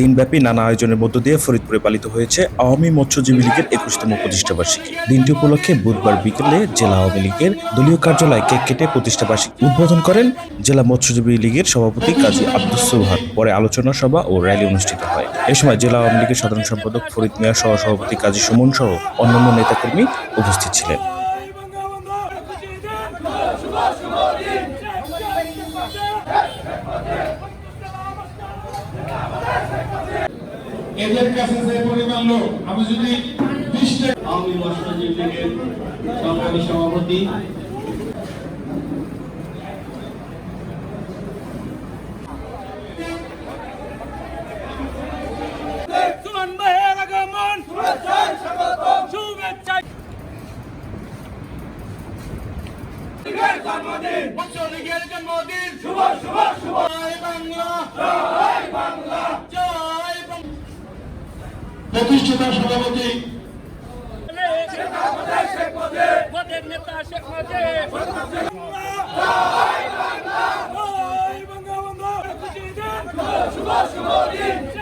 দিনব্যাপী নানা আয়োজনের মধ্য দিয়ে ফরিদপুরে পালিত হয়েছে আওয়ামী মৎস্যজীবী লীগের একুশতম প্রতিষ্ঠাবার্ষিকী দিনটি উপলক্ষে বুধবার বিকেলে জেলা আওয়ামী লীগের দলীয় কার্যালয়ে কেক কেটে প্রতিষ্ঠাবার্ষিকী উদ্বোধন করেন জেলা মৎস্যজীবী লীগের সভাপতি কাজী আব্দুস সুবহান। পরে আলোচনা সভা ও র্যালি অনুষ্ঠিত হয়। এ সময় জেলা আওয়ামী লীগের সাধারণ সম্পাদক ফরিদ মিয়া সহ সভাপতি কাজী সুমন সহ অন্যান্য নেতাকর্মী উপস্থিত ছিলেন। এদের কাছে যে পরিমাণ লোক আমি যদি আওয়ামী মৎস্যজীবী লীগের সংগ্রামী সভাপতি। জন্মদিন শুভ শুভ প্রতিষ্ঠাতা সভাপতি শুভ শুভ দিন